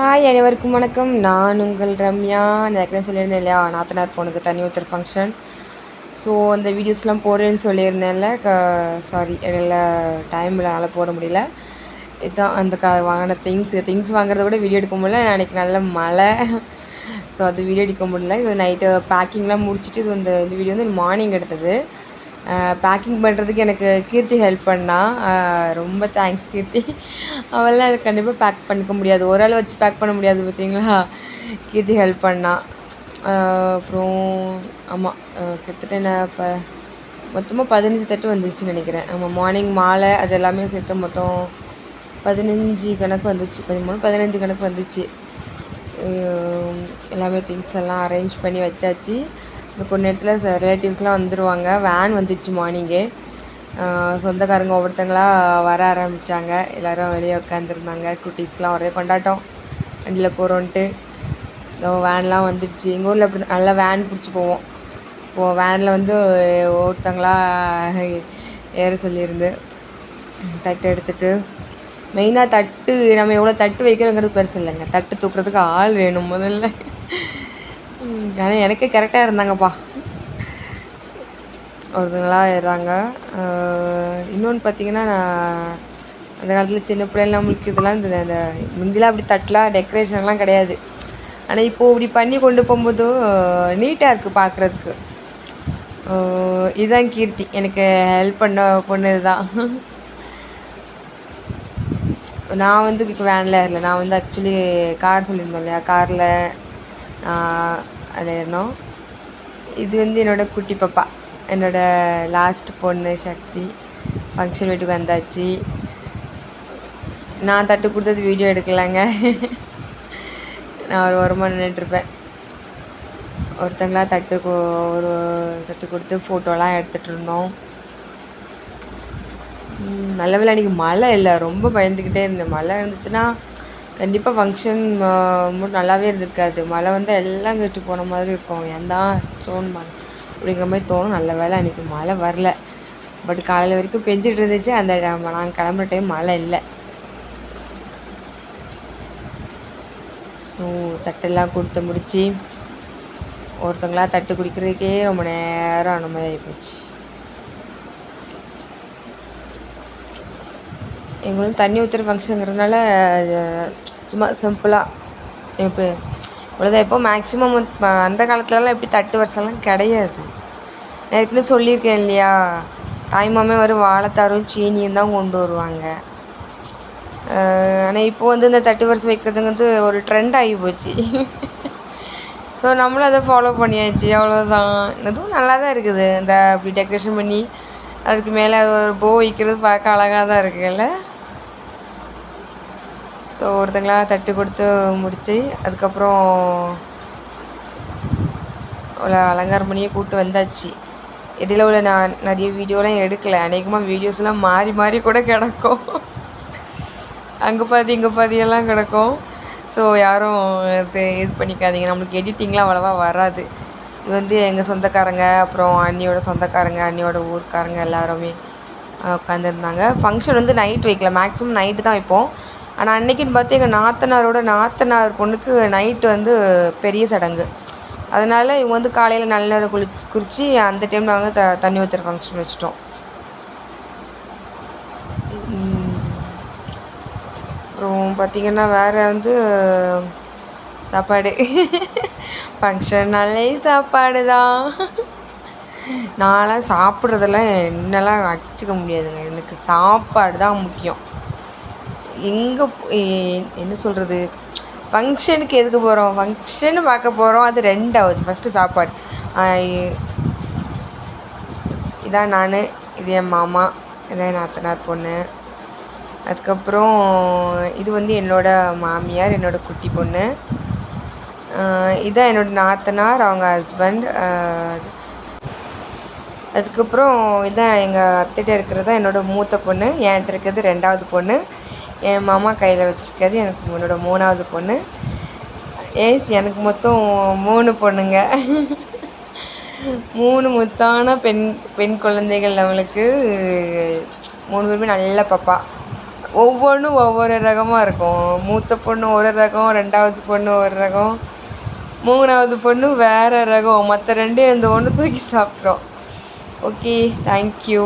Hi அனைவருக்கும் வணக்கம். நான் உங்கள் ரம்யா. நான் ஏற்கனவே சொல்லியிருந்தேன் இல்லையா? நாத்தனார் பொண்ணுக்கு தண்ணி ஒருத்தர் ஃபங்க்ஷன் ஸோ அந்த வீடியோஸ்லாம் போடுறேன்னு சொல்லியிருந்தேன்ல. க சாரி என்னால் டைம் இல்லைனால போட முடியல. இதுதான் அந்த க வாங்கின திங்ஸ் திங்ஸ் வாங்குறத விட வீடியோ எடுக்க முடியல. அன்றைக்கி நல்ல மழை. ஸோ அது வீடியோ எடுக்க முடியல. இது நைட்டு பேக்கிங்லாம் முடிச்சுட்டு இது இந்த இந்த வீடியோ வந்து மார்னிங் எடுத்தது. பேக்கிங் பண்ணுறதுக்கு எனக்கு கீர்த்தி ஹெல்ப் பண்ணா. ரொம்ப தேங்க்ஸ் கீர்த்தி. அவெல்லாம் அது கண்டிப்பாக பேக் பண்ணிக்க முடியாது. ஒரு ஆள் வச்சு பேக் பண்ண முடியாது பார்த்தீங்களா? கீர்த்தி ஹெல்ப் பண்ணா. அப்புறம் ஆமாம் கிட்டத்தட்ட என்ன இப்போ மொத்தமாக பதினஞ்சு தட்டு வந்துச்சுன்னு நினைக்கிறேன். ஆமாம் மார்னிங் மாலை அது எல்லாமே சேர்த்து மொத்தம் பதினஞ்சு கணக்கு வந்துச்சு. பதிமூணு பதினஞ்சு கணக்கு வந்துச்சு. எல்லாமே திங்ஸ் எல்லாம் அரேஞ்ச் பண்ணி வச்சாச்சு. இன்னும் கொஞ்ச நேரத்தில் ரிலேட்டிவ்ஸ்லாம் வந்துடுவாங்க வேன் வந்துடுச்சு மார்னிங்கே சொந்தக்காரங்க ஒவ்வொருத்தங்களாக வர ஆரம்பித்தாங்க எல்லோரும் வெளியே உட்காந்துருந்தாங்க குட்டீஸ்லாம் ஒரே கொண்டாட்டம். வண்டியில் போகிறோன்ட்டு வேன்லாம் வந்துடுச்சு. எங்கள் ஊரில் அப்படி நல்லா வேன் பிடிச்சி போவோம். இப்போது வேனில் வந்து ஒருத்தங்களாக ஏற சொல்லியிருந்து தட்டு எடுத்துகிட்டு மெயினாக தட்டு நம்ம எவ்வளோ தட்டு வைக்கிறோங்கிறது பெருசு இல்லைங்க. தட்டு தூக்குறதுக்கு ஆள் வேணும் முதல்ல. ஆனால் எனக்கே கரெக்டாக இருந்தாங்கப்பா. ஒருத்தங்களாக ஏறாங்க இன்னொன்று பார்த்தீங்கன்னா நான் அந்த காலத்தில் சின்ன பிள்ளைல நம்மளுக்கு இதெல்லாம் இந்த அந்த முந்திலாம் அப்படி தட்டலாம் டெக்கரேஷன்லாம் கிடையாது. ஆனால் இப்போது இப்படி பண்ணி கொண்டு போகும்போது நீட்டாக இருக்குது பார்க்குறதுக்கு இதுதான் கீர்த்தி. எனக்கு ஹெல்ப் பண்ண பொண்ணு இதுதான் நான் வந்து வேனில் இல்லை நான் வந்து ஆக்சுவலி கார் சொல்லியிருந்தோம் இல்லையா? காரில் அதில் இது வந்து என்னோடய குட்டி பாப்பா. என்னோடய லாஸ்ட் பொண்ணு சக்தி. ஃபங்க்ஷன் வீட்டுக்கு வந்தாச்சு. நான் தட்டு கொடுத்தது வீடியோ எடுக்கலைங்க. நான் ஒரு ஓரமாக நின்றுட்டுருப்பேன் ஒருத்தங்களா தட்டு ஒரு தட்டு கொடுத்து ஃபோட்டோலாம் எடுத்துகிட்டு இருந்தோம். நல்ல வேலை அன்றைக்கி மழை இல்லை. ரொம்ப பயந்துக்கிட்டே இருந்தேன். மழை இருந்துச்சுன்னா கண்டிப்பாக ஃபங்க்ஷன் நல்லாவே இருந்திருக்காது. மழை வந்தால் எல்லாம் கெட்டு போன மாதிரி இருக்கும். ஏன் தான் மழை? அப்படிங்கிற மாதிரி தோணும். நல்ல வேலை அன்றைக்கி மழை வரல. பட் காலையில் வரைக்கும் பெஞ்சிட்டு இருந்துச்சு. அந்த நாங்கள் கிளம்புற டைம் மழை இல்லை. ஸோ தட்டெல்லாம் கொடுத்து முடித்து ஒருத்தங்களா தட்டு குடிக்கிறதுக்கே ரொம்ப நேரம் அனுமதி ஆகிப்போச்சு எங்களுக்கு தண்ணி ஊற்றுற ஃபங்க்ஷனுங்கிறதுனால சும்மா சிம்பிளாக இப்போ இவ்வளோதான் எப்போ மேக்ஸிமம் அந்த காலத்துலலாம் எப்படி தட்டு வருஷம்லாம் கிடையாது. நான் ஏற்கனவே சொல்லியிருக்கேன் இல்லையா தாய்மாமே வரும் வாழைத்தாரும் சீனியும் தான் கொண்டு வருவாங்க. ஆனால் இப்போ வந்து இந்த தட்டு வரிசை வைக்கிறதுங்கிறது ஒரு ட்ரெண்ட் ஆகி போச்சு. ஸோ நம்மளும் அதை ஃபாலோ பண்ணியாச்சு அவ்வளோதான் அதுவும் நல்லா தான் இருக்குது. இந்த அப்படி டெக்கரேஷன் பண்ணி அதுக்கு மேலே ஒரு போ வைக்கிறது பார்க்க அழகாக தான் இருக்குல்ல? ஸோ ஒருத்தங்களா தட்டு கொடுத்து முடித்து அதுக்கப்புறம் அவ்வளோ அலங்காரம் பண்ணியே கூப்பிட்டு வந்தாச்சு. இடையில உள்ள நான் நிறைய வீடியோலாம் எடுக்கலை. அநேகமாக வீடியோஸ்லாம் மாறி மாறி கூட கிடக்கும். அங்கே பாதி இங்கே பாதியெல்லாம் கிடக்கும். ஸோ யாரும் இது இது பண்ணிக்காதீங்க. நம்மளுக்கு எடிட்டிங்லாம் அவ்வளோவா வராது. இது வந்து எங்கள் சொந்தக்காரங்க அப்புறம் அண்ணியோட சொந்தக்காரங்க அண்ணியோட ஊருக்காரங்க எல்லாருமே உட்காந்துருந்தாங்க ஃபங்க்ஷன் வந்து நைட் வைக்கல. மேக்ஸிமம் நைட்டு தான் வைப்போம். ஆனால் அன்றைக்கின்னு பார்த்து எங்கள் நாத்தனாரோட நாத்தனார் பொண்ணுக்கு நைட்டு வந்து பெரிய சடங்கு. அதனால் இவங்க வந்து காலையில் நல்ல நேரம் குளி குறித்து அந்த டைமில் நாங்கள் த தண்ணி ஊற்றுற ஃபங்க்ஷன் வச்சுட்டோம். அப்புறம் பார்த்திங்கன்னா வேறு வந்து சாப்பாடு. ஃபங்க்ஷன்னாலே சாப்பாடு தான் நான்லாம் சாப்பிட்றதெல்லாம் என்னெல்லாம் அடிச்சுக்க முடியாதுங்க. எனக்கு சாப்பாடு தான் முக்கியம். எங்கே என்ன சொல்கிறது ஃபங்க்ஷனுக்கு எதுக்கு போகிறோம் ஃபங்க்ஷன் பார்க்க போகிறோம் அது ரெண்டாவது. ஃபஸ்ட்டு சாப்பாடு. இதான் நான் இது என் மாமா இதான் என் நாத்தனார் பொண்ணு. அதுக்கப்புறம் இது வந்து என்னோடய மாமியார் என்னோடய குட்டி பொண்ணு. இதான் என்னோடய நாத்தனார் அவங்க ஹஸ்பண்ட் அதுக்கப்புறம் இதான் எங்கள் அத்தைகிட்ட இருக்கிறது என்னோடய மூத்த பொண்ணு. என்கிட்ட இருக்கிறது ரெண்டாவது பொண்ணு. என் மாமா கையில் வச்சுருக்கிறது எனக்கு என்னோடய மூணாவது பொண்ணு. ஏஸ் எனக்கு மொத்தம் மூணு பொண்ணுங்க. மூணு முத்தான பெண் பெண் குழந்தைகள் அவளுக்கு மூணு பேருமே நல்ல பாப்பா. ஒவ்வொன்றும் ஒவ்வொரு ரகமாக இருக்கும். மூத்த பொண்ணு ஒரு ரகம் ரெண்டாவது பொண்ணு ஒரு ரகம் மூணாவது பொண்ணு வேறு ரகம். மற்ற ரெண்டும் அந்த ஒன்று தூக்கி சாப்பிட்றோம். Okay thank you